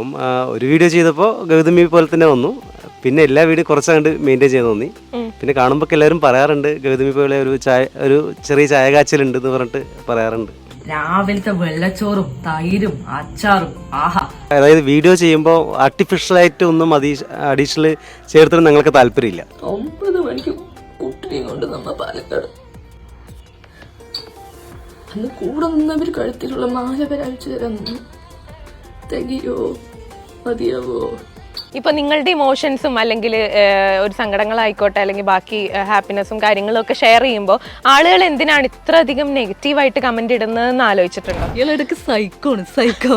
അപ്പം ഒരു വീഡിയോ ചെയ്തപ്പോൾ ഗൗതമി പോലെ തന്നെ വന്നു. പിന്നെ എല്ലാ വീഡിയോ കുറച്ച് കണ്ട് മെയിന്റെയിൻ ചെയ്ത് തോന്നി പിന്നെ കാണുമ്പോൾ എല്ലാവരും പറയാറുണ്ട് ഗൗതമി പോലെ ഒരു ചായ ഒരു ചെറിയ ചായ കാച്ചലുണ്ട് എന്ന് പറഞ്ഞിട്ട് പറയാറുണ്ട്. രാവിലത്തെ വെള്ളച്ചോറും തൈരും അച്ചാറും ആഹാ. അതായത് വീഡിയോ ചെയ്യുമ്പോൾ ആർട്ടിഫിഷ്യലായിട്ട് ഒന്നും അഡീഷണൽ ചേർത്തിട്ട് ഞങ്ങൾക്ക് താല്പര്യമില്ല. ഒമ്പത് മണിക്ക് കുട്ടി കൊണ്ട് നമ്മ പാലക്കാട്. അന്ന് കൂടെ നിന്നവർ കഴുത്തിലുള്ള മാല വരെ അഴിച്ചു തരാൻ തികയോ. മതിയാവോ? ഇപ്പൊ നിങ്ങളുടെ ഇമോഷൻസും അല്ലെങ്കിൽ ഒരു സങ്കടങ്ങളായിക്കോട്ടെ അല്ലെങ്കിൽ ബാക്കി ഹാപ്പിനെസ്സും കാര്യങ്ങളും ഒക്കെ ഷെയർ ചെയ്യുമ്പോൾ ആളുകൾ എന്തിനാണ് ഇത്ര അധികം നെഗറ്റീവായിട്ട് കമന്റ് ഇടുന്നതെന്ന് ആലോചിച്ചിട്ടുണ്ടോ? ഇയാളെടുക്ക് സൈക്കോണ് സൈക്കോ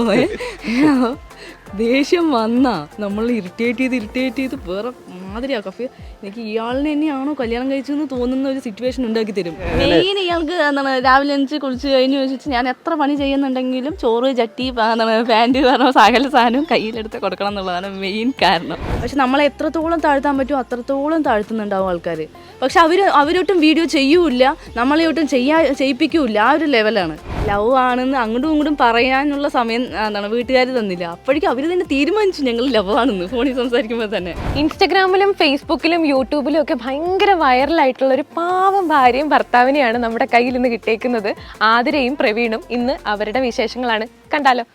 ദേഷ്യം വന്നാ. നമ്മൾ ഇറിറ്റേറ്റ് ചെയ്ത് ഇറിറ്റേറ്റ് ചെയ്ത് വേറെ മാതിരിയാ കഫി. എനിക്ക് ഇയാളിനെ തന്നെയാണോ കല്യാണം കഴിച്ചെന്ന് തോന്നുന്ന ഒരു സിറ്റുവേഷൻ ഉണ്ടാക്കി തരും. മെയിൻ ഇയാൾക്ക് എന്താണ് രാവിലെ എണിച്ച് കുളിച്ച് കഴിഞ്ഞ് ചോദിച്ചിട്ട് ഞാൻ എത്ര പണി ചെയ്യുന്നുണ്ടെങ്കിലും ചോറ് ചട്ടി എന്താണ് പാന്റ് പറഞ്ഞ സകല സാധനവും കയ്യിലെടുത്ത് കൊടുക്കണം എന്നുള്ളതാണ് മെയിൻ കാരണം. പക്ഷെ നമ്മളെ എത്രത്തോളം താഴ്ത്താൻ പറ്റുമോ അത്രത്തോളം താഴ്ത്തുന്നുണ്ടാവും ആൾക്കാർ പക്ഷെ അവർ അവരൊട്ടും വീഡിയോ ചെയ്യൂല നമ്മളെ ഒട്ടും ചെയ്യാ ചെയ്യിപ്പിക്കൂല ആ ഒരു ലെവലാണ് ലവ് ആണെന്ന് അങ്ങോട്ടും ഇങ്ങോട്ടും പറയാനുള്ള സമയം എന്താണ് വീട്ടുകാർ തന്നില്ല. അപ്പോഴേക്കും അവർ തന്നെ തീരുമാനിച്ചു ഞങ്ങൾ ലവ് ആണെന്ന് ഫോണിൽ സംസാരിക്കുമ്പോൾ തന്നെ. ഇൻസ്റ്റഗ്രാമിലും ഫേസ്ബുക്കിലും യൂട്യൂബിലും ഒക്കെ ഭയങ്കര വൈറലായിട്ടുള്ള ഒരു പാവം ഭാര്യയും ഭർത്താവിനെയാണ് നമ്മുടെ കയ്യിൽ ഇന്ന് കിട്ടിയേക്കുന്നത്. ആതിരയും പ്രവീണും ഇന്ന് അവരുടെ വിശേഷങ്ങളാണ്. കണ്ടാലോ?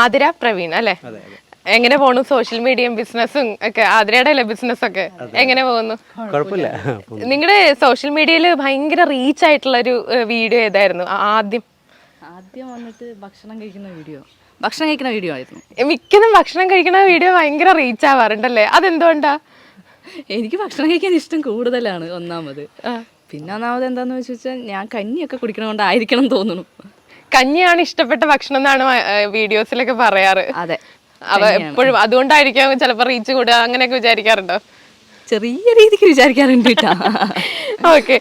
ആതിര പ്രവീൺ അല്ലേ? എങ്ങനെ പോണു? സോഷ്യൽ മീഡിയയും ബിസിനസ്സും ഒക്കെ. ആതിരയുടെ അല്ലേ ബിസിനസ് ഒക്കെ? എങ്ങനെ പോകുന്നു? കുഴപ്പമില്ല. നിങ്ങളുടെ സോഷ്യൽ മീഡിയയിൽ ഭയങ്കര റീച്ച് ആയിട്ടുള്ള ഒരു വീഡിയോ ഏതായിരുന്നു? ആദ്യം. ആദ്യം വന്നിട്ട് ഭക്ഷണം കഴിക്കുന്ന വീഡിയോ ഭക്ഷണം കഴിക്കുന്ന വീഡിയോ ആയിരുന്നു. മിക്കതും ഭക്ഷണം കഴിക്കുന്ന വീഡിയോ ഭയങ്കര റീച്ച് ആവാറുണ്ടല്ലേ? അതെന്തുകൊണ്ടാ? എനിക്ക് ഭക്ഷണം കഴിക്കാൻ ഇഷ്ടം കൂടുതലാണ് ഒന്നാമത്. പിന്നെ ഒന്നാമത് എന്താന്ന് വെച്ചാൽ ഞാൻ കഞ്ഞിയൊക്കെ കുടിക്കണോണ്ടായിരിക്കണം തോന്നുന്നു. കഞ്ഞിയാണ് ഇഷ്ടപ്പെട്ട ഭക്ഷണം എന്നാണ് വീഡിയോസിലൊക്കെ പറയാറ്. അതെ. അവ എപ്പോഴും അതുകൊണ്ടായിരിക്കാം ചിലപ്പോൾ റീച്ച് കൂടുക അങ്ങനെയൊക്കെ വിചാരിക്കാറുണ്ടോ? ചെറിയ രീതിക്ക് വിചാരിക്കാറുണ്ട് കേട്ടാ. ഓക്കെ.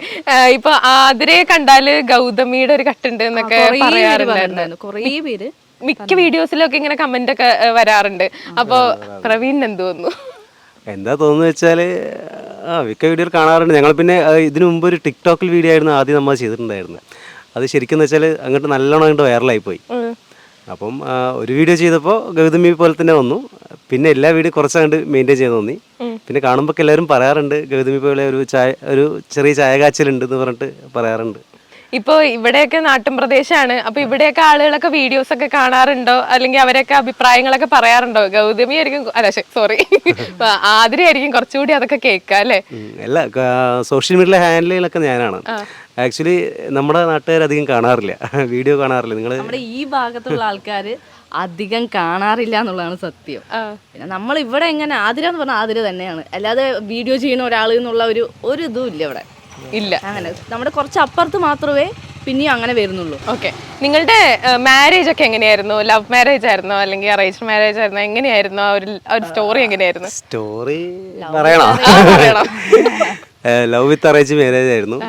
ഇപ്പൊ ആതിരയെ കണ്ടാൽ ഗൗതമിയുടെ ഒരു കട്ടുണ്ട് എന്നൊക്കെ പറയാറുണ്ടായിരുന്നു. കുറേ പേര്. മിക്ക വീഡിയോസിലൊക്കെ ഇങ്ങനെ കമന്റ് ഒക്കെ വരാറുണ്ട്. അപ്പൊ പ്രവീൺ എന്ത് തോന്നുന്നു? എന്താ തോന്നുന്നു വെച്ചാൽ ആ മിക്ക വീഡിയോയിൽ കാണാറുണ്ട്. ഞങ്ങൾ പിന്നെ ഇതിനു മുമ്പ് ഒരു ടിക്ടോക്കിൽ വീഡിയോ ആയിരുന്നു ആദ്യം നമ്മൾ ചെയ്തിട്ടുണ്ടായിരുന്നത് അത് ശരിക്കും എന്ന് വെച്ചാൽ അങ്ങോട്ട് നല്ലോണം അങ്ങോട്ട് വൈറലായി പോയി. അപ്പം ഒരു വീഡിയോ ചെയ്തപ്പോൾ ഗൗതമി പോലെ തന്നെ വന്നു. പിന്നെ എല്ലാ വീഡിയോ കുറച്ച് കണ്ട് മെയിന്റെയിൻ ചെയ്ത് തോന്നി. പിന്നെ കാണുമ്പോൾ എല്ലാവരും പറയാറുണ്ട് ഗൗതമി പോലെ ഒരു ചായ ഒരു ചെറിയ ചായ കാച്ചലുണ്ട് എന്ന് പറഞ്ഞിട്ട് പറയാറുണ്ട്. ഇപ്പൊ ഇവിടെയൊക്കെ നാട്ടിൻ പ്രദേശമാണ് അപ്പൊ ഇവിടെയൊക്കെ ആളുകളൊക്കെ വീഡിയോസ് ഒക്കെ കാണാറുണ്ടോ? അല്ലെങ്കിൽ അവരൊക്കെ അഭിപ്രായങ്ങളൊക്കെ പറയാറുണ്ടോ? ഗൗതമി ആയിരിക്കും അല്ല സോറി ആതിര ആയിരിക്കും കുറച്ചുകൂടി അതൊക്കെ കേൾക്കുക അല്ലേ? അല്ല സോഷ്യൽ മീഡിയ ഹാൻഡിലുകളൊക്കെ ഞാനാണ്. ആക്ച്വലി നമ്മുടെ നാട്ടുകാർ അധികം കാണാറില്ല. വീഡിയോ കാണാറില്ല. നിങ്ങൾ നമ്മുടെ ഈ ഭാഗത്തുള്ള ആൾക്കാർ അധികം കാണാറില്ല എന്നുള്ളതാണ് സത്യം. പിന്നെ നമ്മൾ ഇവിടെ എങ്ങനെ ആതിര എന്ന് പറഞ്ഞാൽ ആതിര തന്നെയാണ്. അല്ലാതെ വീഡിയോ ചെയ്യുന്ന ഒരാൾ എന്നുള്ള ഒരു ഒരു ഇതും ഇല്ല ഇവിടെ. ഇല്ല. അങ്ങനെ. നമ്മുടെ കുറച്ച് അപ്പുറത്ത് മാത്രമേ പിന്നെയും അങ്ങനെ വരുന്നുള്ളൂ. ഓക്കെ. നിങ്ങളുടെ മാരേജ് ഒക്കെ എങ്ങനെയായിരുന്നു? ലവ് മാരേജ് ആയിരുന്നോ? അല്ലെങ്കിൽ അറേഞ്ച് മാരേജ് ആയിരുന്നോ? എങ്ങനെയായിരുന്നു ആ ഒരു ആ ഒരു സ്റ്റോറി എങ്ങനെയായിരുന്നു? സ്റ്റോറി പറയണം. ലവ് വിത്ത് അറേഞ്ച് മാരേജ് ആയിരുന്നു.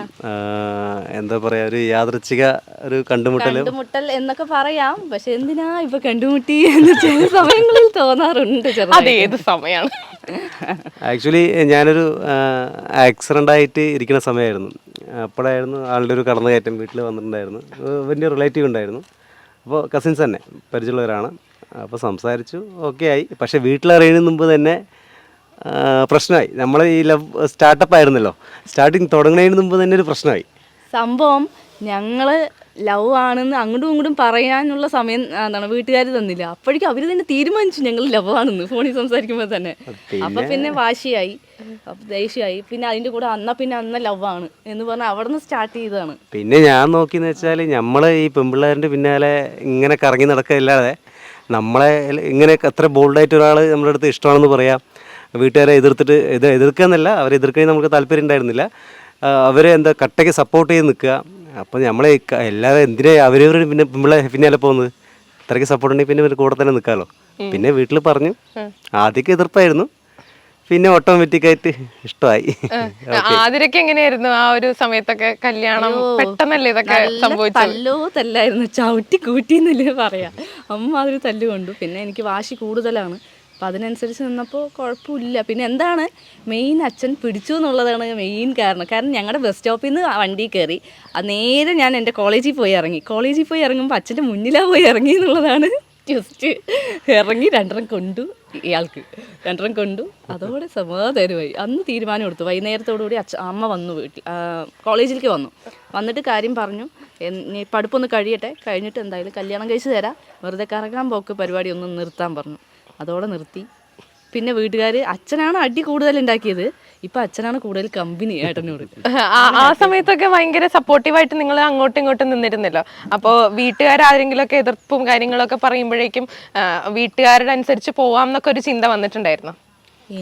എന്താ പറയാ ഒരു യാദൃച്ഛിക ഒരു കണ്ടുമുട്ടൽ കണ്ടുമുട്ടൽ എന്നൊക്കെ പറയാം. പക്ഷെ എന്തിനാ ഇപ്പൊ കണ്ടുമുട്ടി എന്ന് ചില സമയങ്ങളിൽ തോന്നാറുണ്ട് അത് ഏത് സമയമാണ് ആക്ച്വലി ഞാനൊരു ആക്സിഡന്റ് ആയിട്ട് ഇരിക്കുന്ന സമയമായിരുന്നു അപ്പോഴായിരുന്നു ആളുടെ ഒരു കടന്നുകയറ്റം വീട്ടിൽ വന്നിട്ടുണ്ടായിരുന്നു. വലിയ റിലേറ്റീവ് ഉണ്ടായിരുന്നു. അപ്പോൾ കസിൻസ് തന്നെ പരിചയമുള്ളവരാണ്. അപ്പോൾ സംസാരിച്ചു ഓക്കെ ആയി. പക്ഷേ വീട്ടിലറിയുന്നതിന് മുമ്പ് തന്നെ പ്രശ്നമായി. നമ്മൾ ഈ ലവ് സ്റ്റാർട്ടപ്പ് ആയിരുന്നല്ലോ. സ്റ്റാർട്ടിങ് തുടങ്ങുന്നതിന് മുമ്പ് തന്നെ ഒരു പ്രശ്നമായി. സംഭവം ഞങ്ങൾ ലവ് ആണെന്ന് അങ്ങോട്ടും ഇങ്ങോട്ടും പറയാനുള്ള സമയം എന്താണ് വീട്ടുകാർ തന്നില്ല. അപ്പോഴേക്കും അവർ തന്നെ തീരുമാനിച്ചു ഞങ്ങൾ ലവ് ആണെന്ന് ഫോണിൽ സംസാരിക്കുമ്പോൾ തന്നെ. അപ്പൊ പിന്നെ വാശിയായി. ദേഷ്യമായി. പിന്നെ അതിന്റെ കൂടെ അന്ന പിന്നെ അന്ന ലവ് ആണ് എന്ന് പറഞ്ഞാൽ അവിടെ നിന്ന് സ്റ്റാർട്ട് ചെയ്തതാണ്. പിന്നെ ഞാൻ നോക്കിയെന്ന് വെച്ചാൽ നമ്മൾ ഈ പെൺപിള്ളേരുടെ പിന്നാലെ ഇങ്ങനെ കറങ്ങി നടക്കില്ലാതെ നമ്മളെ ഇങ്ങനെ എത്ര ബോൾഡായിട്ട് ഒരാൾ നമ്മുടെ അടുത്ത് ഇഷ്ടമാണെന്ന് പറയാം. വീട്ടുകാരെ എതിർത്തിട്ട് ഇത് എതിർക്കുക എന്നല്ല അവരെ എതിർക്കാൻ നമുക്ക് താല്പര്യം ഉണ്ടായിരുന്നില്ല. അവരെ എന്താ കട്ടയ്ക്ക് സപ്പോർട്ട് ചെയ്ത് നിൽക്കുക. അപ്പോൾ നമ്മളെ എല്ലാവരും എന്തിനാ അവരവർ പിന്നെ പിന്നെ പിന്നാലെ പോകുന്നത്? അത്രയ്ക്ക് സപ്പോർട്ട് ഉണ്ടെങ്കിൽ പിന്നെ ഇവർ കൂടെ തന്നെ നിൽക്കാമല്ലോ പിന്നെ വീട്ടിൽ പറഞ്ഞു. ആദ്യമൊക്കെ എതിർപ്പായിരുന്നു. പിന്നെ ഓട്ടോമാറ്റിക്കായിട്ട് ഇഷ്ടമായി. ആദ്യമൊക്കെ എങ്ങനെയായിരുന്നു ആ ഒരു സമയത്തൊക്കെ കല്യാണം? പെട്ടെന്നല്ലേ ഇതൊക്കെ സംഭവിച്ചു തല്ലോ തല്ലായിരുന്നു. ചവിട്ടി കൂട്ടിന്നല്ലേ പറയാ. അമ്മ അതൊരു തല്ലുകൊണ്ടു പിന്നെ എനിക്ക് വാശി കൂടുതലാണ്. അപ്പം അതിനനുസരിച്ച് നിന്നപ്പോൾ കുഴപ്പമില്ല. പിന്നെ എന്താണ്? മെയിൻ അച്ഛൻ പിടിച്ചു എന്നുള്ളതാണ് മെയിൻ കാരണം. കാരണം ഞങ്ങളുടെ ബസ് സ്റ്റോപ്പിൽ നിന്ന് വണ്ടി കയറി അത് നേരെ ഞാൻ എന്റെ കോളേജിൽ പോയി ഇറങ്ങി. കോളേജിൽ പോയി ഇറങ്ങുമ്പോൾ അച്ഛന്റെ മുന്നിലാണ് പോയി ഇറങ്ങി എന്നുള്ളതാണ് ജസ്റ്റ് ഇറങ്ങി രണ്ടെണ്ണം കൊണ്ടു ഇയാൾക്ക്. രണ്ടെണ്ണം കൊണ്ടു. അതോടെ സമാധാനമായി. അന്ന് തീരുമാനം എടുത്തു. വൈകുന്നേരത്തോടുകൂടി അച്ഛ അമ്മ വന്നു വീട്ടിൽ. കോളേജിലേക്ക് വന്നു. വന്നിട്ട് കാര്യം പറഞ്ഞു. പഠിപ്പൊന്ന് കഴിയട്ടെ. കഴിഞ്ഞിട്ട് എന്തായാലും കല്യാണം കഴിച്ച് തരാം. വെറുതെ കറങ്ങാൻ പോക്ക് പരിപാടി ഒന്ന് നിർത്താൻ പറഞ്ഞു. അതോടെ നിർത്തി. പിന്നെ വീട്ടുകാർ അച്ഛനാണ് അടി കൂടുതൽ ഉണ്ടാക്കിയത് ഇപ്പൊ അച്ഛനാണ് കൂടുതൽ കമ്പനി ഏട്ടനോട്. ആ സമയത്തൊക്കെ ഭയങ്കര സപ്പോർട്ടീവായിട്ട് നിങ്ങൾ അങ്ങോട്ടും ഇങ്ങോട്ടും നിന്നിരുന്നല്ലോ. അപ്പോൾ വീട്ടുകാരെങ്കിലും ഒക്കെ എതിർപ്പും കാര്യങ്ങളൊക്കെ പറയുമ്പോഴേക്കും വീട്ടുകാരുടെ അനുസരിച്ച് പോവാം എന്നൊക്കെ ഒരു ചിന്ത വന്നിട്ടുണ്ടായിരുന്നു?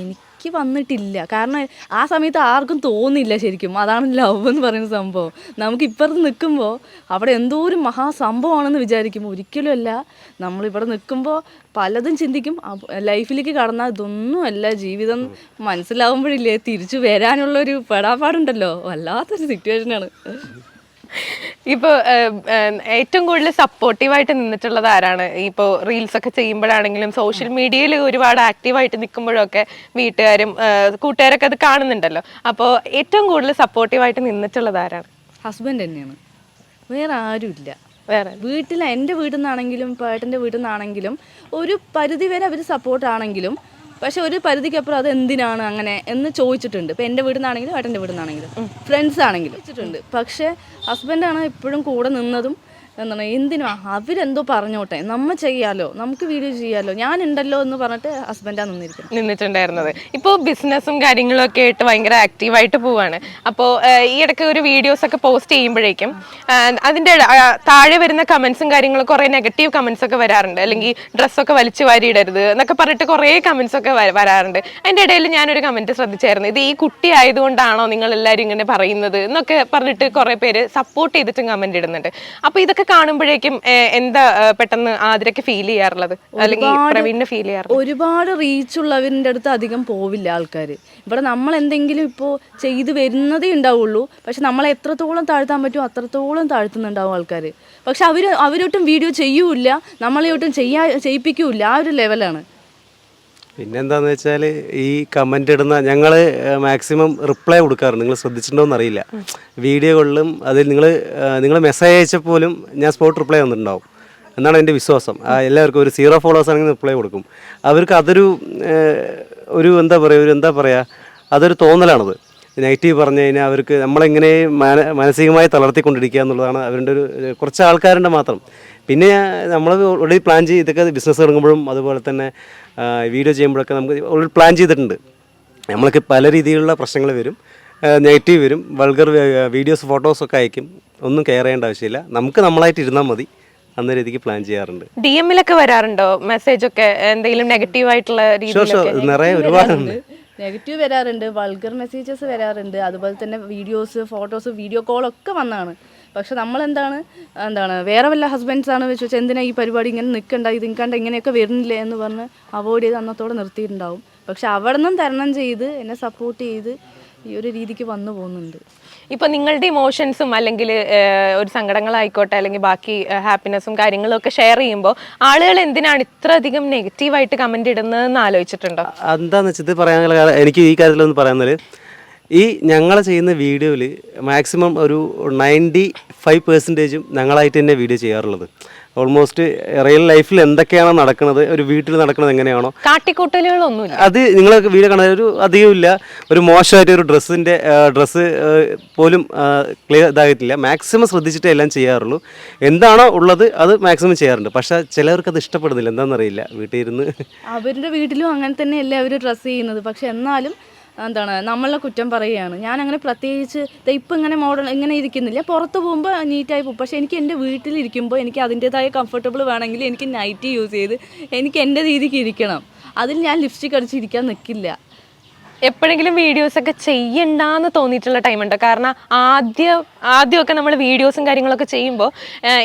എനിക്ക് വന്നിട്ടില്ല. കാരണം ആ സമയത്ത് ആർക്കും തോന്നില്ല ശരിക്കും. അതാണ് ലവ് എന്ന് പറയുന്ന സംഭവം. നമുക്ക് ഇപ്പുറത്ത് നിൽക്കുമ്പോൾ അവിടെ എന്തോ ഒരു മഹാസംഭവമാണെന്ന് വിചാരിക്കും ഒരിക്കലുമല്ല നമ്മളിവിടെ നിൽക്കുമ്പോൾ പലതും ചിന്തിക്കും. ലൈഫിലേക്ക് കടന്നാൽ ഇതൊന്നും അല്ല. ജീവിതം മനസ്സിലാവുമ്പോഴില്ലേ തിരിച്ചു വരാനുള്ളൊരു പെടാപ്പാടുണ്ടല്ലോ. വല്ലാത്തൊരു സിറ്റുവേഷനാണ് ഇപ്പോൾ ഏറ്റവും കൂടുതൽ സപ്പോർട്ടീവായിട്ട് നിന്നിട്ടുള്ളത് ആരാണ്? ഇപ്പോ റീൽസ് ഒക്കെ ചെയ്യുമ്പോഴാണെങ്കിലും സോഷ്യൽ മീഡിയയിൽ ഒരുപാട് ആക്റ്റീവായിട്ട് നിൽക്കുമ്പോഴൊക്കെ വീട്ടുകാരും കൂട്ടുകാരൊക്കെ അത് കാണുന്നുണ്ടല്ലോ. അപ്പോൾ ഏറ്റവും കൂടുതൽ സപ്പോർട്ടീവായിട്ട് നിന്നിട്ടുള്ളത് ആരാണ്? ഹസ്ബൻഡ് തന്നെയാണ്. വേറെ ആരുമില്ല. വേറെ വീട്ടിൽ എന്റെ വീട്ടിൽ നിന്നാണെങ്കിലും പേട്ടന്റെ വീട്ടിൽ നിന്നാണെങ്കിലും ഒരു പരിധി വരെ അവർ സപ്പോർട്ടാണെങ്കിലും പക്ഷെ ഒരു പരിധിക്കപ്പുറം അത് എന്തിനാണ് അങ്ങനെ എന്ന് ചോദിച്ചിട്ടുണ്ട്. ഇപ്പം എന്റെ വീട്ടിൽ നിന്നാണെങ്കിലും ഏട്ടന്റെ വീട്ടിൽ നിന്നാണെങ്കിലും ഫ്രണ്ട്സ് ആണെങ്കിലും ചോദിച്ചിട്ടുണ്ട്. പക്ഷേ ഹസ്ബൻഡാണ് എപ്പോഴും കൂടെ നിന്നതും എന്താണ് എന്തിനാ? അവരെന്തോ പറഞ്ഞോട്ടെ. നമ്മ ചെയ്യാലോ നമുക്ക് വീഡിയോ ചെയ്യാലോ. ഞാൻ ഉണ്ടല്ലോ എന്ന് പറഞ്ഞിട്ട് ഹസ്ബൻഡാ നിന്നിരിക്കുന്നത് നിന്നിട്ടുണ്ടായിരുന്നത്. ഇപ്പോൾ ബിസിനസ്സും കാര്യങ്ങളും ഒക്കെ ആയിട്ട് ഭയങ്കര ആക്റ്റീവായിട്ട് പോവാണ്. അപ്പോൾ ഈ ഇടയ്ക്ക് ഒരു വീഡിയോസ് ഒക്കെ പോസ്റ്റ് ചെയ്യുമ്പോഴേക്കും അതിന്റെ താഴെ വരുന്ന കമന്റ്സും കാര്യങ്ങളും കുറേ നെഗറ്റീവ് കമന്റ്സ് ഒക്കെ വരാറുണ്ട്. അല്ലെങ്കിൽ ഡ്രസ്സൊക്കെ വലിച്ചു വാരിയിടരുത് എന്നൊക്കെ പറഞ്ഞിട്ട് കുറേ കമന്റ്സ് ഒക്കെ വരാറുണ്ട്. അതിന്റെ ഇടയിൽ ഞാനൊരു കമന്റ് ശ്രദ്ധിച്ചായിരുന്നു. ഇത് ഈ കുട്ടി ആയതുകൊണ്ടാണോ നിങ്ങൾ എല്ലാരും ഇങ്ങനെ പറയുന്നത് എന്നൊക്കെ പറഞ്ഞിട്ട് കുറേ പേര് സപ്പോർട്ട് ചെയ്തിട്ടും കമന്റ് ഇടുന്നുണ്ട്. അപ്പൊ ഇതൊക്കെ കാണുമ്പോഴേക്കും എന്താ പെട്ടെന്ന് ആതിരക്ക് ഫീൽ ചെയ്യാറുള്ളത്? അല്ലെങ്കിൽ പ്രവീണിന് ഫീൽ ചെയ്യാറുള്ളത്? ഒരുപാട് റീച്ച് ഉള്ളവരിന്റെ അടുത്ത് അധികം പോവില്ല ആൾക്കാർ ഇവിടെ നമ്മൾ എന്തെങ്കിലും ഇപ്പോൾ ചെയ്ത് വരുന്നതേ ഉണ്ടാവുള്ളൂ. പക്ഷെ നമ്മൾ എത്രത്തോളം താഴ്ത്താൻ പറ്റുമോ അത്രത്തോളം താഴ്ത്തുന്നുണ്ടാവും ആൾക്കാർ പക്ഷെ അവർ അവരൊട്ടും വീഡിയോ ചെയ്യൂല നമ്മളെ ഒട്ടും ചെയ്യാ ചെയ്യിപ്പിക്കൂല ആ ഒരു ലെവലാണ് പിന്നെന്താന്ന് വെച്ചാൽ ഈ കമന്റ് ഇടുന്ന ഞങ്ങൾ മാക്സിമം റിപ്ലൈ കൊടുക്കാറുണ്ട്. നിങ്ങൾ ശ്രദ്ധിച്ചിട്ടുണ്ടോയെന്ന് അറിയില്ല വീഡിയോകളിലും അതിൽ നിങ്ങൾ നിങ്ങൾ മെസ്സേജ് അയച്ചാൽ പോലും ഞാൻ സ്പോട്ട് റിപ്ലൈ വന്നിട്ടുണ്ടാവും എന്നാണ് എന്റെ വിശ്വാസം. എല്ലാവർക്കും ഒരു സീറോ ഫോളോവേഴ്സ് ആണെങ്കിൽ റിപ്ലൈ കൊടുക്കും. അവർക്ക് അതൊരു ഒരു എന്താ പറയുക ഒരു എന്താ പറയുക അതൊരു തോന്നലാണത്. നെഗറ്റീവ് പറഞ്ഞു കഴിഞ്ഞാൽ അവർക്ക് നമ്മളെങ്ങനെ മാന മാനസികമായി തളർത്തിക്കൊണ്ടിരിക്കുക എന്നുള്ളതാണ് അവരുടെ ഒരു കുറച്ച് ആൾക്കാരുടെ മാത്രം. പിന്നെ നമ്മൾ ഓൾറെഡി പ്ലാൻ ചെയ്ത് ഇതൊക്കെ ബിസിനസ് തുടങ്ങുമ്പോഴും അതുപോലെ തന്നെ വീഡിയോ ചെയ്യുമ്പോഴൊക്കെ നമുക്ക് ഓൾറെഡി പ്ലാൻ ചെയ്തിട്ടുണ്ട്. നമ്മൾക്ക് പല രീതിയിലുള്ള പ്രശ്നങ്ങൾ വരും നെഗറ്റീവ് വരും വൾഗർ വീഡിയോസ് ഫോട്ടോസൊക്കെ അയക്കും. ഒന്നും കെയർ ചെയ്യേണ്ട ആവശ്യമില്ല. നമുക്ക് നമ്മളായിട്ട് ഇരുന്നാൽ മതി അന്ന രീതിക്ക് പ്ലാൻ ചെയ്യാറുണ്ട്. ഡി എമ്മിലൊക്കെ വരാറുണ്ടോ? മെസ്സേജ് ഒക്കെ എന്തെങ്കിലും നെഗറ്റീവ് ആയിട്ടുള്ള നിറയെ ഒരുപാടുണ്ട് നെഗറ്റീവ് വരാറുണ്ട്. വൾഗർ മെസ്സേജസ് വരാറുണ്ട് അതുപോലെ തന്നെ വീഡിയോസ് ഫോട്ടോസ് വീഡിയോ കോൾ ഒക്കെ വന്നാണ്. പക്ഷെ നമ്മളെന്താണ് എന്താണ് വേറെ വല്ല ഹസ്ബൻഡ്സാണ് ആണ് വെച്ച് വെച്ചാൽ എന്തിനാ ഈ പരിപാടി ഇങ്ങനെ നിൽക്കണ്ട ഇത് നിൽക്കണ്ട ഇങ്ങനെയൊക്കെ വരുന്നില്ലേ എന്ന് പറഞ്ഞ് അവോയ്ഡ് ചെയ്ത് അന്നത്തോടെ നിർത്തിയിട്ടുണ്ടാവും. പക്ഷെ അവിടെ നിന്നും തരണം ചെയ്ത് എന്നെ സപ്പോർട്ട് ചെയ്ത് ഈ ഒരു രീതിക്ക് വന്നു പോകുന്നുണ്ട്. ഇപ്പൊ നിങ്ങളുടെ ഇമോഷൻസും അല്ലെങ്കിൽ ഒരു സങ്കടങ്ങളായിക്കോട്ടെ അല്ലെങ്കിൽ ബാക്കി ഹാപ്പിനെസ്സും കാര്യങ്ങളും ഒക്കെ ഷെയർ ചെയ്യുമ്പോൾ ആളുകൾ എന്തിനാണ് ഇത്ര അധികം നെഗറ്റീവായിട്ട് കമന്റ് ഇടുന്നതെന്ന് ആലോചിച്ചിട്ടുണ്ടോ? എന്താന്ന് വെച്ചാൽ ഇത് പറയാനുള്ള കാരണം എനിക്ക് ഈ കാര്യത്തിലൊന്ന് പറയുന്നത് ഈ ഞങ്ങൾ ചെയ്യുന്ന വീഡിയോയിൽ മാക്സിമം ഒരു നയന്റി ഫൈവ് പെർസെന്റേജും ഞങ്ങളായിട്ട് തന്നെ വീഡിയോ ചെയ്യാറുള്ളത്. ഓൾമോസ്റ്റ് റിയൽ ലൈഫിൽ എന്തൊക്കെയാണോ നടക്കുന്നത് ഒരു വീട്ടിൽ നടക്കുന്നത് എങ്ങനെയാണോ. കാട്ടിക്കൂട്ടലുകളൊന്നും അത് നിങ്ങൾ വീഡിയോ കാണാൻ ഒരു അധികമില്ല ഒരു മോശമായിട്ട് ഒരു ഡ്രസ്സിന്റെ ഡ്രസ്സ് പോലും ക്ലിയർ ഇതായിട്ടില്ല. മാക്സിമം ശ്രദ്ധിച്ചിട്ടേ എല്ലാം ചെയ്യാറുള്ളൂ. എന്താണോ ഉള്ളത് അത് മാക്സിമം ചെയ്യാറുണ്ട്. പക്ഷേ ചിലവർക്ക് അത് ഇഷ്ടപ്പെടുന്നില്ല. എന്താണെന്നറിയില്ല. വീട്ടിൽ ഇരുന്ന് അവരുടെ വീട്ടിലും അങ്ങനെ തന്നെയല്ലേ അവർ ഡ്രസ്സ് ചെയ്യുന്നത്. പക്ഷെ എന്നാലും എന്താണ് നമ്മളെ കുറ്റം പറയുകയാണ്. ഞാൻ അങ്ങനെ പ്രത്യേകിച്ച് ഇപ്പം ഇങ്ങനെ മോഡൽ ഇങ്ങനെ ഇരിക്കുന്നില്ല. പുറത്ത് പോകുമ്പോൾ നീറ്റായി പോകും. പക്ഷേ എനിക്ക് എന്റെ വീട്ടിലിരിക്കുമ്പോൾ എനിക്ക് അതിന്റെതായ കംഫർട്ടബിൾ വേണമെങ്കിൽ എനിക്ക് നൈറ്റി യൂസ് ചെയ്ത് എനിക്ക് എന്റെ രീതിക്ക് ഇരിക്കണം. അതിൽ ഞാൻ ലിപ്സ്റ്റിക് അടിച്ചിരിക്കാൻ നിൽക്കില്ല എപ്പോഴെങ്കിലും വീഡിയോസ് ഒക്കെ ചെയ്യണ്ടെന്ന് തോന്നിയിട്ടുള്ള ടൈം ഉണ്ടോ? കാരണം ആദ്യം ആദ്യമൊക്കെ നമ്മൾ വീഡിയോസും കാര്യങ്ങളൊക്കെ ചെയ്യുമ്പോൾ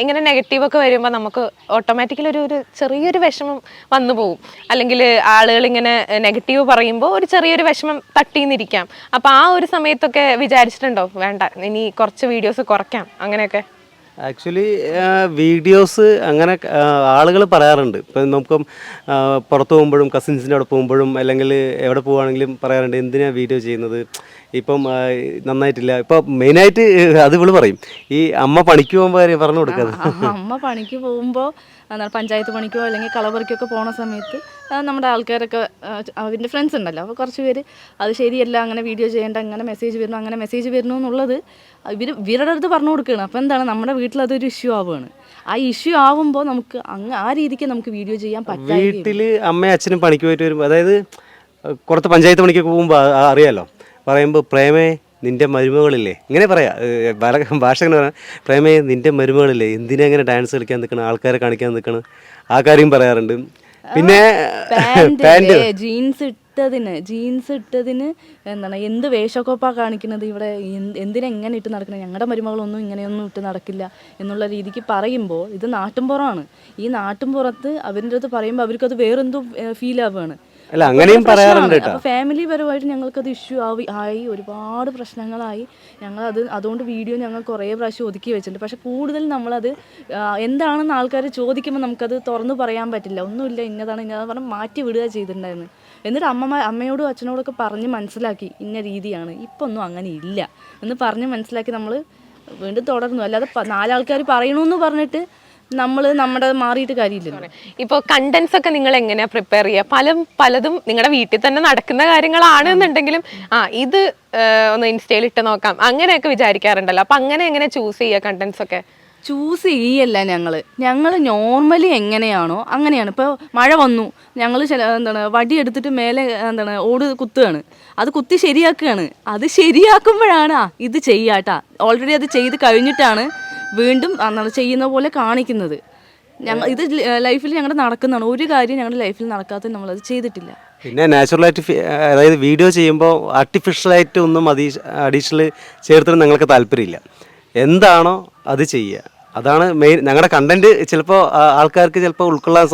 ഇങ്ങനെ നെഗറ്റീവ് ഒക്കെ വരുമ്പോൾ നമുക്ക് ഓട്ടോമാറ്റിക്കലി ഒരു ഒരു ചെറിയൊരു വിഷമം വന്നു പോകും അല്ലെങ്കിൽ ആളുകൾ ഇങ്ങനെ നെഗറ്റീവ് പറയുമ്പോൾ ഒരു ചെറിയൊരു വിഷമം തട്ടിന്നിരിക്കാം. അപ്പോൾ ആ ഒരു സമയത്തൊക്കെ വിചാരിച്ചിട്ടുണ്ടോ? വേണ്ട ഇനി കുറച്ച് വീഡിയോസ് കുറയ്ക്കാം അങ്ങനെയൊക്കെ. ആക്ച്വലി വീഡിയോസ് അങ്ങനെ ആളുകൾ പറയാറുണ്ട്. ഇപ്പം നമുക്ക് പുറത്ത് പോകുമ്പോഴും കസിൻസിന്റെ അവിടെ പോകുമ്പോഴും അല്ലെങ്കിൽ എവിടെ പോവുകയാണെങ്കിലും പറയാറുണ്ട് എന്തിനാണ് വീഡിയോ ചെയ്യുന്നത്? ഇപ്പം നന്നായിട്ടില്ല. ഇപ്പം മെയിനായിട്ട് അത് ഇവൾ പറയും. ഈ അമ്മ പണിക്ക് പോകുമ്പോൾ പറഞ്ഞു കൊടുക്കുന്നത് ആ, അമ്മ പണിക്ക് പോകുമ്പോൾ എന്താണ് പഞ്ചായത്ത് പണിക്കോ അല്ലെങ്കിൽ കളപറിക്കൊക്കെ പോണ സമയത്ത് നമ്മുടെ ആൾക്കാരൊക്കെ അവന്റെ ഫ്രണ്ട്സ് ഉണ്ടല്ലോ. അപ്പോൾ കുറച്ച് പേര് അത് ശരിയല്ല അങ്ങനെ വീഡിയോ ചെയ്യേണ്ട അങ്ങനെ മെസ്സേജ് വരണം അങ്ങനെ മെസ്സേജ് വരുന്നു എന്നുള്ളത് ഇവർ ഇവരുടെ അടുത്ത് പറഞ്ഞു കൊടുക്കുകയാണ്. അപ്പോൾ എന്താണ് നമ്മുടെ വീട്ടിൽ അതൊരു ഇഷ്യൂ ആവുകയാണ്. ആ ഇഷ്യൂ ആവുമ്പോൾ നമുക്ക് അങ്ങ് ആ രീതിക്ക് നമുക്ക് വീഡിയോ ചെയ്യാൻ പറ്റും വീട്ടിൽ അമ്മയും അച്ഛനും പണിക്ക് പോയിട്ട് വരുമ്പോൾ അതായത് കുറച്ച് പഞ്ചായത്ത് പണിക്കൊക്കെ പോകുമ്പോൾ അറിയാലോ പറയുമ്പോൾ പ്രേമേ നിന്റെ മരുമകളില്ലേ? ഇങ്ങനെ പറയാ. ബാലക പല ഭാഷ ഇങ്ങനെ പറയാം പ്രേമേ നിന്റെ മരുമകളില്ലേ? എന്തിനാ ഇങ്ങനെ ഡാൻസ് കളിക്കാൻ നിൽക്കണം ആൾക്കാരെ കാണിക്കാൻ നിൽക്കണം ആ കാര്യം പറയാറുണ്ട്. പിന്നെ പാന്റ് പാന്റ്. ജീൻസ് ഇട്ടതിന് ജീൻസ് ഇട്ടതിന് എന്താണ് എന്ത് വേഷക്കോപ്പാ കാണിക്കുന്നത് ഇവിടെ? എന്തിനെ എങ്ങനെ ഇങ്ങനെ ഇട്ട് നടക്കുന്നത് ഞങ്ങളുടെ മരുമകളൊന്നും ഇങ്ങനെയൊന്നും ഇട്ട് നടക്കില്ല എന്നുള്ള രീതിക്ക് പറയുമ്പോൾ ഇത് നാട്ടിൻപുറമാണ് ഈ നാട്ടിൻപുറത്ത് അവരുടെ അടുത്ത് പറയുമ്പോൾ അവർക്കത് വേറെന്തോ ഫീൽ ആവുകയാണ്. അല്ല അങ്ങനെയും പറയാറുണ്ട് കേട്ടോ. ഫാമിലി പരമായിട്ട് ഞങ്ങൾക്കത് ഇഷ്യൂ ആവി ആയി ഒരുപാട് പ്രശ്നങ്ങളായി. ഞങ്ങൾ അത് അതുകൊണ്ട് വീഡിയോ ഞങ്ങൾ കുറേ പ്രാവശ്യം ഒതുക്കി വെച്ചിട്ടുണ്ട്. പക്ഷെ കൂടുതൽ നമ്മളത് എന്താണെന്ന് ആൾക്കാർ ചോദിക്കുമ്പോൾ നമുക്കത് തുറന്നു പറയാൻ പറ്റില്ല. ഒന്നുമില്ല ഇന്നതാണ് ഇന്നതാണ് പറഞ്ഞ് മാറ്റി വിടുക ചെയ്തിട്ടുണ്ടായിരുന്നു. എന്നിട്ട് അമ്മ അമ്മയോടും അച്ഛനോടൊക്കെ പറഞ്ഞ് മനസ്സിലാക്കി ഇന്ന രീതിയാണ്. ഇപ്പം ഒന്നും അങ്ങനെ ഇല്ല എന്ന് പറഞ്ഞ് മനസ്സിലാക്കി നമ്മൾ വീണ്ടും തുടർന്നു. അല്ലാതെ നാലാൾക്കാർ പറയണമെന്ന് പറഞ്ഞിട്ട് നമ്മൾ നമ്മുടെ മാറിയിട്ട് കാര്യമില്ലല്ലോ. ഇപ്പോൾ കണ്ടന്റ്സ് ഒക്കെ നിങ്ങൾ എങ്ങനെയാ പ്രിപ്പയർ ചെയ്യുക? പല പലതും നിങ്ങളുടെ വീട്ടിൽ തന്നെ നടക്കുന്ന കാര്യങ്ങളാണ് എന്നുണ്ടെങ്കിലും ആ ഇത് ഒന്ന് ഇൻസ്റ്റയിൽ ഇട്ട് നോക്കാം. അങ്ങനെയൊക്കെ വിചാരിക്കാറുണ്ടല്ലോ. അപ്പൊ അങ്ങനെ എങ്ങനെ ചൂസ് ചെയ്യുക കണ്ടന്റ്സ് ഒക്കെ? ചൂസ് ചെയ്യല്ല ഞങ്ങൾ ഞങ്ങൾ നോർമലി എങ്ങനെയാണോ അങ്ങനെയാണ്. ഇപ്പോൾ മഴ വന്നു. ഞങ്ങൾ ചില എന്താണ് വടി എടുത്തിട്ട് മേലെ എന്താണ് ഓട് കുത്തുകയാണ്. അത് കുത്തി ശരിയാക്കുകയാണ്. അത് ശരിയാക്കുമ്പോഴാണ് ഇത് ചെയ്യാട്ടാ. ഓൾറെഡി അത് ചെയ്ത് കഴിഞ്ഞിട്ടാണ് വീണ്ടും ചെയ്യുന്ന പോലെ കാണിക്കുന്നത്. ഞങ്ങൾ ഇത് ലൈഫിൽ ഞങ്ങളുടെ നടക്കുന്നതാണ്. ഒരു കാര്യം ഞങ്ങളുടെ ലൈഫിൽ നടക്കാത്ത നമ്മളത് ചെയ്തിട്ടില്ല. പിന്നെ നാച്ചുറലായിട്ട് ആയിട്ട് അതായത് വീഡിയോ ചെയ്യുമ്പോൾ ആർട്ടിഫിഷ്യലായിട്ട് ഒന്നും അഡീഷ് അഡീഷണൽ ചേർത്തിട്ട് ഞങ്ങൾക്ക് താല്പര്യമില്ല. എന്താണോ അത് ചെയ്യുക. അതാണ് മെയിൻ ഞങ്ങളുടെ കണ്ടന്റ് ചിലപ്പോൾ ആൾക്കാർക്ക് ചിലപ്പോൾ ഉൾക്കൊള്ളാൻ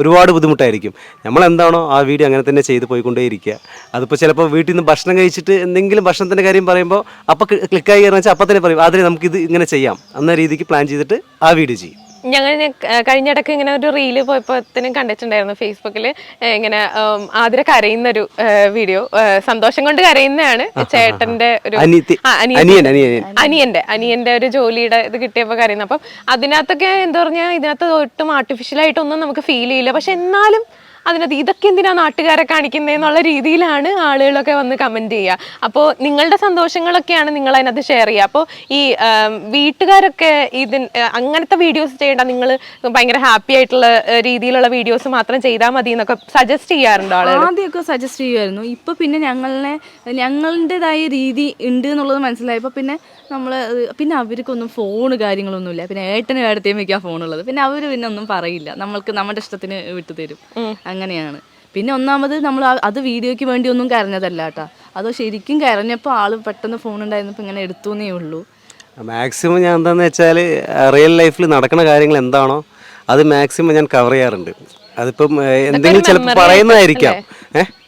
ഒരുപാട് ബുദ്ധിമുട്ടായിരിക്കും. നമ്മൾ എന്താണോ ആ വീഡിയോ അങ്ങനെ തന്നെ ചെയ്ത് പോയിക്കൊണ്ടേയിരിക്കുക അതിപ്പോൾ ചിലപ്പോൾ വീട്ടിൽ നിന്ന് ഭക്ഷണം കഴിച്ചിട്ട് എന്തെങ്കിലും ഭക്ഷണത്തിന്റെ കാര്യം പറയുമ്പോൾ അപ്പോൾ ക്ലിക്കായി വെച്ചാൽ അപ്പോൾ തന്നെ പറയും അതിന് നമുക്കിത് ഇങ്ങനെ ചെയ്യാം. എന്ന രീതിക്ക് പ്ലാൻ ചെയ്തിട്ട് ആ വീഡിയോ ചെയ്യും. ഞങ്ങൾ കഴിഞ്ഞ ഇടയ്ക്ക് ഇങ്ങനെ ഒരു റീൽ പോയപ്പോഴത്തേനും കണ്ടിട്ടുണ്ടായിരുന്നു ഫേസ്ബുക്കിൽ ഇങ്ങനെ ആതിര കരയുന്ന ഒരു വീഡിയോ സന്തോഷം കൊണ്ട് കരയുന്നതാണ് ചേട്ടന്റെ ഒരു അനിയന്റെ അനിയന്റെ ഒരു ജോലിയുടെ ഇത് കിട്ടിയപ്പോൾ കരയുന്നത് അപ്പം അതിനകത്തൊക്കെ എന്താ പറഞ്ഞാൽ ഇതിനകത്ത് ഒട്ടും ആർട്ടിഫിഷ്യൽ ആയിട്ടൊന്നും നമുക്ക് ഫീൽ ചെയ്യില്ല. പക്ഷെ എന്നാലും അതിനകത്ത് ഇതൊക്കെ എന്തിനാ നാട്ടുകാരെ കാണിക്കുന്നതെന്നുള്ള രീതിയിലാണ് ആളുകളൊക്കെ വന്ന് കമന്റ് ചെയ്യുക. അപ്പോൾ നിങ്ങളുടെ സന്തോഷങ്ങളൊക്കെയാണ് നിങ്ങൾ അതിനകത്ത് ഷെയർ ചെയ്യുക. അപ്പോൾ ഈ വീട്ടുകാരൊക്കെ ഇതിൻ അങ്ങനത്തെ വീഡിയോസ് ചെയ്യേണ്ട നിങ്ങൾ ഭയങ്കര ഹാപ്പി ആയിട്ടുള്ള രീതിയിലുള്ള വീഡിയോസ് മാത്രം ചെയ്താൽ മതി എന്നൊക്കെ സജസ്റ്റ് ചെയ്യാറുണ്ടോ ആളുകൾ? ആദ്യമൊക്കെ സജസ്റ്റ് ചെയ്യുമായിരുന്നു. ഇപ്പൊ പിന്നെ ഞങ്ങളെ ഞങ്ങളുടേതായ രീതി ഉണ്ട് എന്നുള്ളത് മനസ്സിലായപ്പോൾ പിന്നെ നമ്മൾ പിന്നെ അവർക്കൊന്നും ഫോൺ കാര്യങ്ങളൊന്നുമില്ല. പിന്നെ ഏട്ടനും ഏടത്തെയും വെക്കാൻ ഫോണുള്ളത് പിന്നെ അവർ പിന്നെ ഒന്നും പറയില്ല. നമ്മൾക്ക് നമ്മുടെ ഇഷ്ടത്തിന് വിട്ടു തരും അങ്ങനെയാണ്. പിന്നെ ഒന്നാമത് നമ്മൾ അത് വീഡിയോയ്ക്ക് വേണ്ടി ഒന്നും കരഞ്ഞതല്ല കേട്ടോ. അത് ശരിക്കും കരഞ്ഞപ്പോൾ ആൾ പെട്ടെന്ന് ഫോൺ ഉണ്ടായിരുന്നപ്പോൾ ഇങ്ങനെ എടുത്തു എന്നേ ഉള്ളൂ. മാക്സിമം ഞാൻ എന്താണെന്ന് വെച്ചാൽ റിയൽ ലൈഫിൽ നടക്കുന്ന കാര്യങ്ങൾ എന്താണോ അത് മാക്സിമം ഞാൻ കവർ ചെയ്യാറുണ്ട്. അതിപ്പം എന്തെങ്കിലും ചിലപ്പോൾ പറയുന്നതായിരിക്കാം.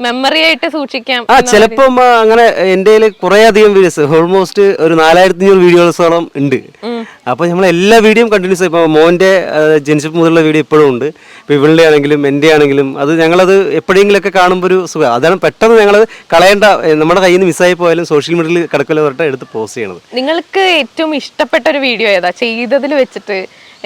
മെമ്മറി ആയിട്ട് സൂക്ഷിക്കാം ആ ചിലപ്പം അങ്ങനെ എന്റെ കുറേ അധികം വീഡിയോസ് ഓൾമോസ്റ്റ് ഒരു നാലായിരത്തി അഞ്ഞൂറ് വീഡിയോസോളം ഉണ്ട്. അപ്പോൾ നമ്മൾ എല്ലാ വീഡിയോയും കണ്ടിന്യൂസ് ഇപ്പോൾ മോന്റെ ജനിച്ചപ്പോൾ മുതലുള്ള വീഡിയോ ഇപ്പോഴും ഉണ്ട്. ഇപ്പോൾ ഇവളുടെ ആണെങ്കിലും എന്റെ ആണെങ്കിലും അത് ഞങ്ങളത് എപ്പോഴെങ്കിലുമൊക്കെ കാണുമ്പോൾ ഒരു സുഖം. അതാണ് പെട്ടെന്ന് ഞങ്ങൾ കളയേണ്ട നമ്മുടെ കയ്യിൽ നിന്ന് മിസ്സായി പോയാലും സോഷ്യൽ മീഡിയയിൽ കിടക്കലോ പറഞ്ഞിട്ട് എടുത്ത് പോസ്റ്റ് ചെയ്യണത്. നിങ്ങൾക്ക് ഏറ്റവും ഇഷ്ടപ്പെട്ട ഒരു വീഡിയോ ഏതാ? ചെയ്തതിൽ വെച്ചിട്ട്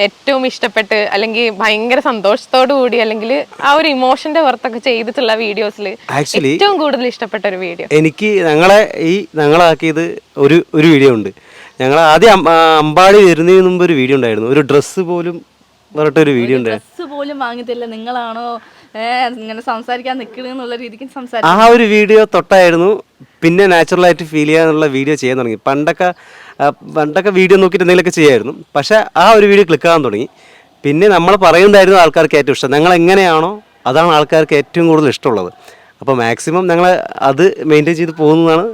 ഏറ്റവും ഇഷ്ടപ്പെട്ട് അല്ലെങ്കിൽ ഭയങ്കര സന്തോഷത്തോടു കൂടി അല്ലെങ്കിൽ ആ ഒരു ഇമോഷന്റെ പുറത്തൊക്കെ ചെയ്തിട്ടുള്ള വീഡിയോസിൽ ആക്ച്വലി ഏറ്റവും കൂടുതൽ ഇഷ്ടപ്പെട്ട ഒരു വീഡിയോ എനിക്ക് ഞങ്ങളെ ഈ ഞങ്ങളാക്കിയത് ഒരു ഒരു വീഡിയോ ഉണ്ട്. ഞങ്ങൾ ആദ്യം അമ്പാടി വരുന്നതിന് മുമ്പ് ഒരു വീഡിയോ ഉണ്ടായിരുന്നു. ഒരു ഡ്രസ്സ് പോലും പറഞ്ഞിട്ടൊരു വീഡിയോ ഉണ്ടായിരുന്നു ഡ്രസ്സ് പോലും വാങ്ങിത്തില്ല നിങ്ങളാണോ ഇങ്ങനെ സംസാരിക്കാൻ നിൽക്കണെന്നുള്ള രീതിക്ക് ആ ഒരു വീഡിയോ തൊട്ടായിരുന്നു. പിന്നെ നാച്ചുറലായിട്ട് ഫീൽ ചെയ്യാനുള്ള വീഡിയോ ചെയ്യാൻ തുടങ്ങി. പണ്ടൊക്കെ പണ്ടൊക്കെ വീഡിയോ നോക്കിയിട്ട് എന്തെങ്കിലുമൊക്കെ ചെയ്യായിരുന്നു. പക്ഷേ ആ ഒരു വീഡിയോ ക്ലിക്ക് ആകാൻ തുടങ്ങി. പിന്നെ നമ്മൾ പറയുന്നതായിരുന്നു ആൾക്കാർക്ക് ഏറ്റവും ഇഷ്ടം. ഞങ്ങൾ എങ്ങനെയാണോ? അതാണ് ആൾക്കാർക്ക് ഏറ്റവും കൂടുതൽ ഇഷ്ടമുള്ളത്. അപ്പോൾ മാക്സിമം ഞങ്ങൾ അത് മെയിന്റെയിൻ ചെയ്ത് പോകുന്നതാണ്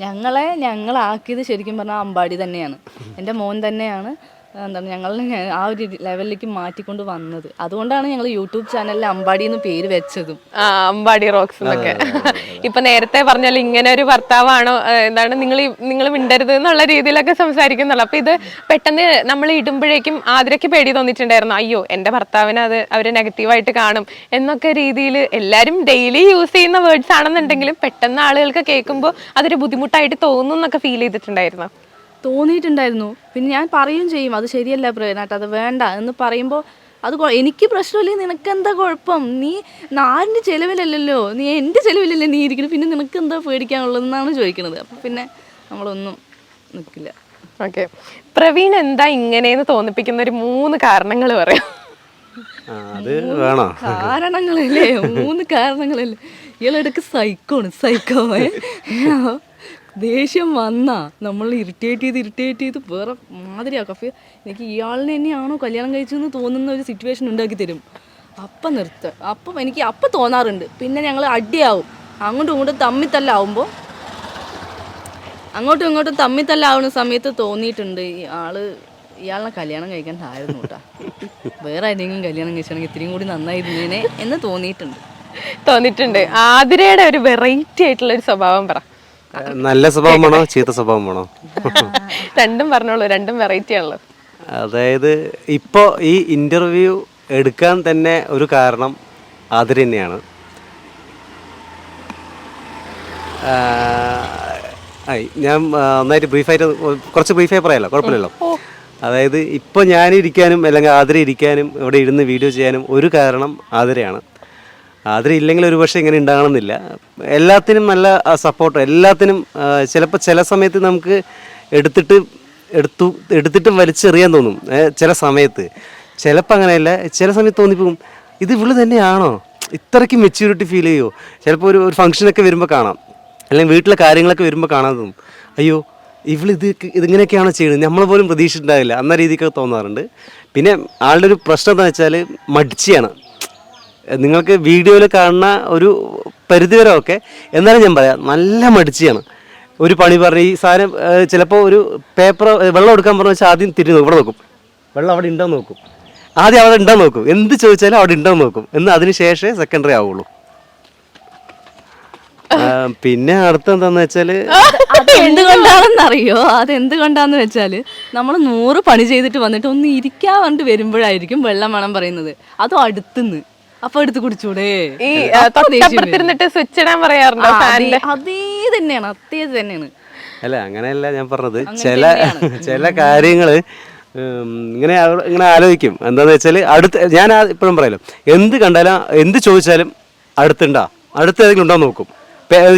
ഞങ്ങളെ ഞങ്ങളാക്കിയത് ശരിക്കും പറഞ്ഞാൽ അമ്പാടി തന്നെയാണ്. എന്റെ മോൻ തന്നെയാണ്. എന്താണ് ഞങ്ങൾ ആ ഒരു ലെവലിലേക്ക് മാറ്റിക്കൊണ്ട് വന്നത്. അതുകൊണ്ടാണ് ഞങ്ങൾ യൂട്യൂബ് ചാനലിൽ അമ്പാടി എന്ന് പേര് വെച്ചതും. ആ അമ്പാടി റോക്സ് എന്നൊക്കെ. ഇപ്പൊ നേരത്തെ പറഞ്ഞാൽ ഇങ്ങനെ ഒരു ഭർത്താവാണോ എന്താണ് നിങ്ങൾ നിങ്ങൾ മിണ്ടരുത് എന്നുള്ള രീതിയിലൊക്കെ സംസാരിക്കുന്നുള്ളു. അപ്പൊ ഇത് പെട്ടെന്ന് നമ്മൾ ഇടുമ്പോഴേക്കും ആതിരയ്ക്ക് പേടി തോന്നിയിട്ടുണ്ടായിരുന്നു. അയ്യോ എന്റെ ഭർത്താവിന് അത് അവർ നെഗറ്റീവായിട്ട് കാണും എന്നൊക്കെ രീതിയിൽ എല്ലാരും ഡെയിലി യൂസ് ചെയ്യുന്ന വേർഡ്സ് ആണെന്നുണ്ടെങ്കിലും പെട്ടെന്ന് ആളുകൾക്ക് കേൾക്കുമ്പോൾ അതൊരു ബുദ്ധിമുട്ടായിട്ട് തോന്നുന്നൊക്കെ ഫീൽ ചെയ്തിട്ടുണ്ടായിരുന്നു. തോന്നിയിട്ടുണ്ടായിരുന്നു. പിന്നെ ഞാൻ പറയും ചെയ്യും അത് ശരിയല്ല പ്രേനാട്ട് അത് വേണ്ട എന്ന് പറയുമ്പോൾ അത് എനിക്ക് പ്രശ്നമില്ല നിനക്കെന്താ കുഴപ്പം? നീ നാടിന്റെ ചിലവിലല്ലല്ലോ നീ എന്റെ ചിലവിലല്ലേ നീ ഇരിക്കുന്നത് പിന്നെ നിനക്ക് എന്താ പേടിക്കാനുള്ളതെന്നാണ് ചോദിക്കുന്നത്. അപ്പം പിന്നെ നമ്മളൊന്നും നിൽക്കില്ല. ഓക്കെ. പ്രവീൺ എന്താ ഇങ്ങനെയെന്ന് തോന്നിപ്പിക്കുന്ന ഒരു മൂന്ന് കാരണങ്ങൾ പറയാം. ആ, അത് വേണോ? കാരണങ്ങളല്ലേ? മൂന്ന് കാരണങ്ങളല്ലേ? ഇയാളെടുക്ക് സൈക്കോണ് സൈക്കോ? ദേഷ്യം വന്നാ. നമ്മൾ ഇറിറ്റേറ്റ് ചെയ്ത് ഇറിറ്റേറ്റ് ചെയ്ത് വേറെ മാതിരിയാ കഫി എനിക്ക് ഇയാളിനെ തന്നെയാണോ കല്യാണം കഴിച്ചതെന്ന് തോന്നുന്ന ഒരു സിറ്റുവേഷൻ ഉണ്ടാക്കി തരും. അപ്പം നിർത്ത. അപ്പം എനിക്ക് അപ്പം തോന്നാറുണ്ട്. പിന്നെ ഞങ്ങൾ അടിയാവും. അങ്ങോട്ടും ഇങ്ങോട്ടും തമ്മിത്തല്ലാവുമ്പോൾ അങ്ങോട്ടും ഇങ്ങോട്ടും തമ്മിത്തല്ലാവുന്ന സമയത്ത് തോന്നിയിട്ടുണ്ട് ആൾ ഇയാളിനെ കല്യാണം കഴിക്കാൻ താഴെ കേട്ടാ വേറെ ആരെങ്കിലും കല്യാണം കഴിച്ചാണെങ്കിൽ ഇത്രയും കൂടി നന്നായിരുന്നേനെ എന്ന് തോന്നിയിട്ടുണ്ട്. തോന്നിയിട്ടുണ്ട്. ആതിരയുടെ ഒരു വെറൈറ്റി ആയിട്ടുള്ള ഒരു സ്വഭാവം പറ. നല്ല സ്വഭാവം വേണോ ചീത്ത സ്വഭാവം വേണോ രണ്ടും പറഞ്ഞോളൂ രണ്ടും വെറൈറ്റി ആണല്ലോ. അതായത് ഇപ്പോൾ ഈ ഇന്റർവ്യൂ എടുക്കാൻ തന്നെ ഒരു കാരണം അത് തന്നെയാണ്. ഞാൻ നന്നായിട്ട് ബ്രീഫായിട്ട് കുറച്ച് ബ്രീഫായി പറയാമല്ലോ കുഴപ്പമില്ലല്ലോ. അതായത് ഇപ്പോൾ ഞാനിരിക്കാനും അല്ലെങ്കിൽ ആതിര ഇരിക്കാനും ഇവിടെ ഇരുന്ന് വീഡിയോ ചെയ്യാനും ഒരു കാരണം ആതിരയാണ്. ആതിര ഇല്ലെങ്കിൽ ഒരുപക്ഷെ ഇങ്ങനെ ഉണ്ടാകണമെന്നില്ല. എല്ലാത്തിനും നല്ല സപ്പോർട്ട് എല്ലാത്തിനും ചിലപ്പോൾ ചില സമയത്ത് നമുക്ക് എടുത്തിട്ട് എടുത്തു എടുത്തിട്ട് വലിച്ചെറിയാൻ തോന്നും ചില സമയത്ത്. ചിലപ്പോൾ അങ്ങനെയല്ല ചില സമയത്ത് തോന്നിപ്പോകും ഇത് ഇവൾ തന്നെയാണോ? ഇത്രയ്ക്ക് മെച്യൂരിറ്റി ഫീൽ ചെയ്യുമോ ചിലപ്പോൾ ഒരു ഒരു ഫംഗ്ഷനൊക്കെ വരുമ്പോൾ കാണാം. അല്ലെങ്കിൽ വീട്ടിലെ കാര്യങ്ങളൊക്കെ വരുമ്പോൾ കാണാൻ തോന്നും. അയ്യോ ഇവൾ ഇത് ഇതിങ്ങനെയൊക്കെയാണോ ചെയ്യുന്നത്? നമ്മൾ പോലും പ്രതീക്ഷിച്ചിട്ടുണ്ടാവില്ല. എന്ന രീതിക്കൊക്കെ തോന്നാറുണ്ട്. പിന്നെ ആളുടെ ഒരു പ്രശ്നം എന്താ വെച്ചാൽ മടിച്ചിയാണ്. നിങ്ങൾക്ക് വീഡിയോയിൽ കാണുന്ന ഒരു പരിധിവരെ ഒക്കെ എന്നാലും ഞാൻ പറയാം നല്ല മടിച്ചിയാണ്. ഒരു പണി പറഞ്ഞ് ഈ സാധനം ചിലപ്പോൾ ഒരു പേപ്പർ വെള്ളം എടുക്കാൻ പറഞ്ഞു വെച്ചാൽ ആദ്യം തിരി നോക്കും. ഇവിടെ നോക്കും. വെള്ളം അവിടെ ഉണ്ടോ നോക്കും. ആദ്യം അവിടെ ഉണ്ടോ നോക്കും. എന്ത് ചോദിച്ചാലും അവിടെ ഉണ്ടോ നോക്കും. എന്ന് അതിന് ശേഷമേ സെക്കൻഡറി ആവുള്ളൂ. പിന്നെ അടുത്ത എന്താന്ന് വെച്ചാൽ എന്തുകൊണ്ടാണെന്ന് അറിയോ അത് എന്തുകൊണ്ടാന്ന് വെച്ചാൽ നമ്മൾ നൂറ് പണി ചെയ്തിട്ട് വന്നിട്ട് ഒന്ന് ഇരിക്കാൻ പറഞ്ഞിട്ട് വരുമ്പോഴായിരിക്കും വെള്ളം വേണം പറയുന്നത്. അതും അടുത്തുനിന്ന് അപ്പൊ എടുത്ത് കുടിച്ചൂടെ? ഈ തൊട്ടപ്പുറത്തിരുന്നിട്ട് സ്വിച്ച് ഇടാൻ പറയാറുണ്ടോ? അതേ- തന്നെയാണ് അതേ തന്നെയാണ്. അല്ല അങ്ങനെയല്ല ഞാൻ പറഞ്ഞത്. ചില ചില കാര്യങ്ങൾ ഇങ്ങനെ ഇങ്ങനെ ആലോചിക്കും. എന്താന്ന് വെച്ചാൽ അടുത്ത് ഞാൻ ഇപ്പോഴും പറയല്ലോ എന്ത് കണ്ടാലും എന്ത് ചോദിച്ചാലും അടുത്തുണ്ടാ. അടുത്ത് ഏതെങ്കിലും ഉണ്ടോ നോക്കും.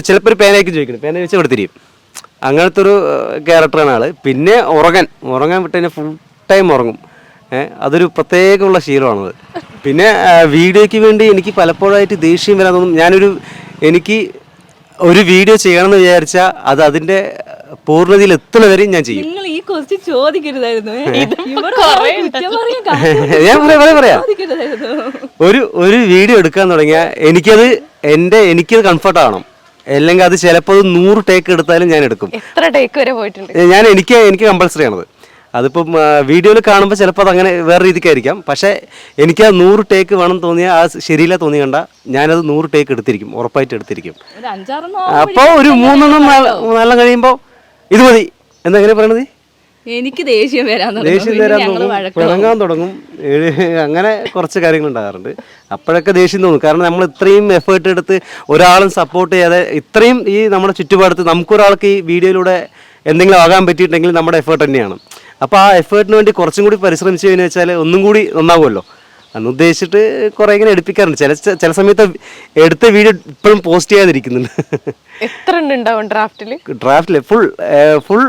ചിലപ്പോൾ ഒരു പേനയ്ക്ക് ചോദിക്കണം പേന വെച്ച് ഇവിടെ തിരിയും. അങ്ങനത്തെ ഒരു ക്യാരക്ടറാണ് ആൾ. പിന്നെ ഉറങ്ങാൻ. ഉറങ്ങാൻ വിട്ട് കഴിഞ്ഞാൽ ഫുൾ ടൈം ഉറങ്ങും. അതൊരു പ്രത്യേകമുള്ള ശീലമാണത്. പിന്നെ വീഡിയോയ്ക്ക് വേണ്ടി എനിക്ക് പലപ്പോഴായിട്ട് ദേഷ്യം വരാൻ തോന്നും. ഞാനൊരു എനിക്ക് ഒരു വീഡിയോ ചെയ്യണമെന്ന് വിചാരിച്ചാൽ അത് അതിന്റെ പൂർണതയിൽ എത്തുന്നവരെയും ഞാൻ ചെയ്യും. നിങ്ങൾ ഈ ക്വസ്റ്റ്യൻ ചോദിക്കരുതായിരുന്നു. ഞാൻ പറയാം പറയാം പറയാം. ഒരു ഒരു വീഡിയോ എടുക്കാൻ തുടങ്ങിയാൽ എനിക്കത് എന്റെ എനിക്കത് കംഫർട്ട് ആവണം. അല്ലെങ്കിൽ അത് ചിലപ്പോൾ നൂറ് ടേക്ക് എടുത്താലും ഞാൻ എടുക്കും. എത്ര ടേക്ക് വരെ പോയിട്ടുണ്ട്? ഞാൻ എനിക്ക് എനിക്ക് കമ്പൾസറി ആണത്. അതിപ്പം വീഡിയോയിൽ കാണുമ്പോൾ ചിലപ്പോൾ അതങ്ങനെ അങ്ങനെ വേറെ രീതിക്കായിരിക്കാം. പക്ഷേ എനിക്ക് ആ നൂറ് ടേക്ക് വേണം തോന്നിയ ആ ശരിയില്ല തോന്നി കണ്ട ഞാനത് നൂറ് ടേക്ക് എടുത്തിരിക്കും ഉറപ്പായിട്ട് എടുത്തിരിക്കും. അപ്പോൾ ഒരു മൂന്നെണ്ണം നല്ല നാലെണ്ണം കഴിയുമ്പോൾ ഇത് മതി. എന്താ പറയണത്? എനിക്ക് ദേഷ്യം വരാൻ. ദേഷ്യം വരാൻ തുടങ്ങും. പിണങ്ങാൻ തുടങ്ങും. അങ്ങനെ കുറച്ച് കാര്യങ്ങൾ ഉണ്ടാകാറുണ്ട്. അപ്പോഴൊക്കെ ദേഷ്യം തോന്നും. കാരണം നമ്മൾ ഇത്രയും എഫേർട്ട് എടുത്ത് ഒരാളും സപ്പോർട്ട് ചെയ്യാതെ ഇത്രയും ഈ നമ്മുടെ ചുറ്റുപാടത്ത് നമുക്കൊരാൾക്ക് ഈ വീഡിയോയിലൂടെ എന്തെങ്കിലും ആകാൻ പറ്റിയിട്ടുണ്ടെങ്കിൽ നമ്മുടെ എഫേർട്ട് തന്നെയാണ്. അപ്പോൾ ആ എഫേർട്ടിന് വേണ്ടി കുറച്ചും കൂടി പരിശ്രമിച്ചു കഴിഞ്ഞാൽ വെച്ചാൽ ഒന്നും കൂടി നന്നാവുമല്ലോ. അന്ന് ഉദ്ദേശിച്ചിട്ട് കുറേ ഇങ്ങനെ എടുപ്പിക്കാറുണ്ട്. ചില ചില സമയത്ത് എടുത്ത വീഡിയോ ഇപ്പോഴും പോസ്റ്റ് ചെയ്യാതിരിക്കുന്നുണ്ട്. എത്ര ഉണ്ടാവും ഡ്രാഫ്റ്റിൽ ഡ്രാഫ്റ്റിൽ ഫുൾ ഫുൾ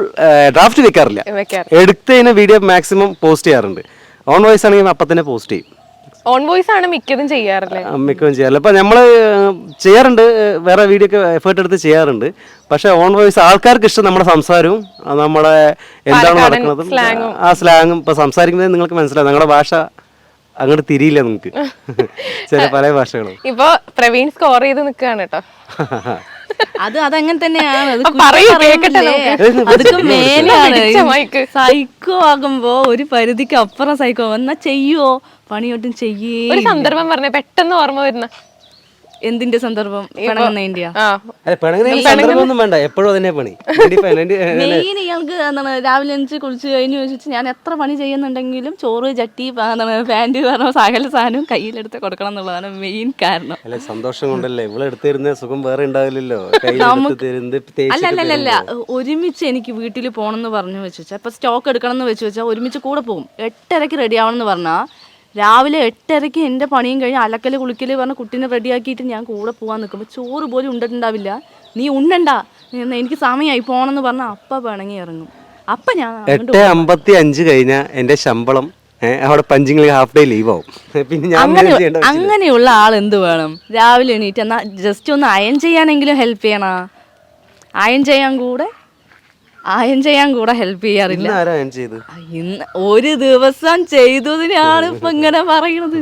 ഡ്രാഫ്റ്റ് വെക്കാറില്ല. വെക്കാറ്. എടുത്തതിന് വീഡിയോ മാക്സിമം പോസ്റ്റ് ചെയ്യാറുണ്ട്. ഓൺ വോയിസ് ആണെങ്കിൽ അപ്പം തന്നെ പോസ്റ്റ് ചെയ്യും. ഓൺ വോയിസ് ആണ് മിക്കതും ചെയ്യാറില്ലേ? മിക്കതും ചെയ്യാറില്ല. അപ്പം നമ്മൾ ചെയ്യാറുണ്ട് വേറെ വീഡിയോ ഒക്കെ എഫേർട്ട് എടുത്ത് ചെയ്യാറുണ്ട്. പക്ഷേ ഓൺ വോയിസ് ആൾക്കാർക്ക് ഇഷ്ടം നമ്മുടെ സംസാരവും നമ്മുടെ എന്താണ് നടക്കുന്നത്. ആ സ്ലാങ്ങും. ഇപ്പം സംസാരിക്കുന്നത് നിങ്ങൾക്ക് മനസ്സിലാവും. നിങ്ങളുടെ ഭാഷ അങ്ങോട്ട് തിരിയില്ല നിങ്ങൾക്ക് ചില പല ഭാഷകളും. ഇപ്പൊ പ്രവീൺ സ്കോർ ചെയ്ത് നിൽക്കുകയാണ് കേട്ടോ അത് അതങ്ങനെ തന്നെയാണ്. സൈക്കോ ആകുമ്പോ ഒരു പരിധിക്ക് അപ്പുറം സൈക്കോ എന്നാ ചെയ്യോ പണിയൊട്ടും ചെയ്യേ ഒരു സന്ദർഭം പറഞ്ഞ പെട്ടെന്ന് ഓർമ്മ വരുന്ന. എന്തിന്റെ സന്ദർഭം? സന്ദർഭമൊന്നും വേണ്ട. എപ്പോഴും അതന്നെ പണി. മെയിൻ ഇയാൾക്ക് എന്താണ് രാവിലെ അഞ്ച് കുളിച്ച് കഴിഞ്ഞ് ചോദിച്ചു ഞാൻ എത്ര പണി ചെയ്യുന്നുണ്ടെങ്കിലും ചോറ് ചട്ടി എന്താണ് പാന്റ് പറഞ്ഞ സകല സാധനവും കയ്യിലെടുത്ത് കൊടുക്കണം എന്നുള്ളതാണ് മെയിൻ കാരണം. അല്ല സന്തോഷം കൊണ്ടല്ലേ? ഇവിടെ എടുത്തിരുന്ന സുഖം വേറെ ഉണ്ടാവില്ലല്ലോ. അല്ല അല്ല അല്ല അല്ല. ഒരുമിച്ച് എനിക്ക് വീട്ടിൽ പോകണം എന്ന് പറഞ്ഞു വെച്ചു വെച്ചാൽ ഇപ്പൊ സ്റ്റോക്ക് എടുക്കണം എന്ന് വെച്ച് വെച്ചാൽ ഒരുമിച്ച് കൂടെ പോകും എട്ടരക്ക് റെഡി ആവണം എന്ന് പറഞ്ഞാൽ രാവിലെ എട്ടരയ്ക്ക് എന്റെ പണിയും കഴിഞ്ഞ് അലക്കൽ കുളിക്കൽ പറഞ്ഞ കുട്ടീനെ റെഡിയാക്കിയിട്ട് ഞാൻ കൂടെ പോകാൻ നിൽക്കുമ്പോൾ ചോറ് പോലും ഉണ്ടിട്ടുണ്ടാവില്ല. നീ ഉണ്ണണ്ട എനിക്ക് സമയമായി പോകണമെന്ന് പറഞ്ഞാൽ അപ്പ പിണങ്ങി ഇറങ്ങും. അപ്പ ഞാൻ എട്ട് അമ്പത്തി അഞ്ച് കഴിഞ്ഞ എന്റെ ശമ്പളം അവിടെ പഞ്ചിങ്ങിൽ ഹാഫ് ഡേ ലീവ് ആവും. പിന്നെ ഞാൻ. അങ്ങനെയുള്ള ആൾ എന്ത് വേണം? രാവിലെ എണീറ്റ് എന്നാ ജസ്റ്റ് ഒന്ന് അയൺ ചെയ്യാനെങ്കിലും ഹെൽപ്പ് ചെയ്യണ? അയൺ ചെയ്യാൻ കൂടെ അയൺ ചെയ്യാൻ കൂടെ ഹെൽപ്പ് ചെയ്യാറില്ല. ഇന്ന് ഒരു ദിവസം ചെയ്തതിനാണ് ഇപ്പൊ ഇങ്ങനെ പറയണത്